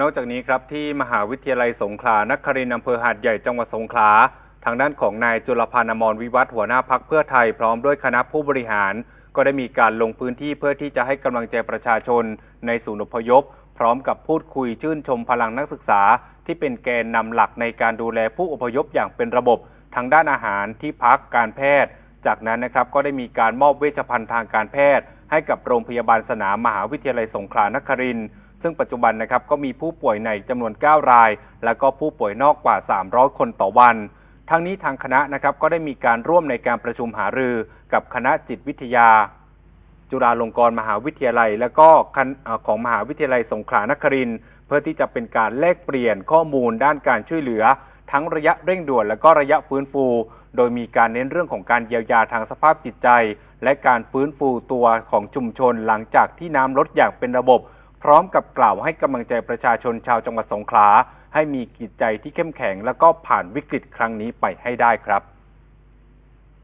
นอกจากนี้ครับที่มหาวิทยาลัยสงขลานครินทร์อำเภอหาดใหญ่จังหวัดสงขลา ทางด้านของนายจุลพันธ์อมรวิวัฒหัวหน้าพักเพื่อไทยพร้อมด้วยคณะผู้บริหาร ก็ได้มีการลงพื้นที่เพื่อที่จะให้กำลังใจประชาชน ในศูนย์อพยพ พร้อมกับพูดคุยชื่นชมพลังนักศึกษา ที่เป็นแกนนำหลักในการดูแลผู้อพยพอย่างเป็นระบบ ทางด้านอาหารที่พักการแพทย์ จากนั้นนะครับก็ได้มีการมอบเวชภัณฑ์ทางการแพทย์ ให้กับโรงพยาบาลสนามมหาวิทยาลัยสงขลานครินทร์ ซึ่งปัจจุบันนะครับก็มีผู้ป่วยในจำนวน 9 ราย และก็ผู้ป่วยนอกกว่า 300 คนต่อวัน ทั้งนี้ทางคณะนะครับก็ได้มีการร่วมในการประชุมหารือ กับคณะจิตวิทยา จุฬาลงกรณ์มหาวิทยาลัย และก็ของมหาวิทยาลัยสงขลานครินทร์เพื่อที่จะเป็นการแลกเปลี่ยนข้อมูลด้านการช่วยเหลือ ทั้งระยะเร่งด่วนและก็ระยะฟื้นฟู โดยมีการเน้นเรื่องของการเยียวยาทางสภาพจิตใจ และการฟื้นฟูตัวของชุมชนหลังจากที่น้ำลดอย่างเป็นระบบ พร้อมกับกล่าวให้กำลังใจประชาชนชาวจังหวัดสงขลาให้มีกิจใจที่เข้มแข็ง และก็ผ่านวิกฤตครั้งนี้ไปให้ได้ครับ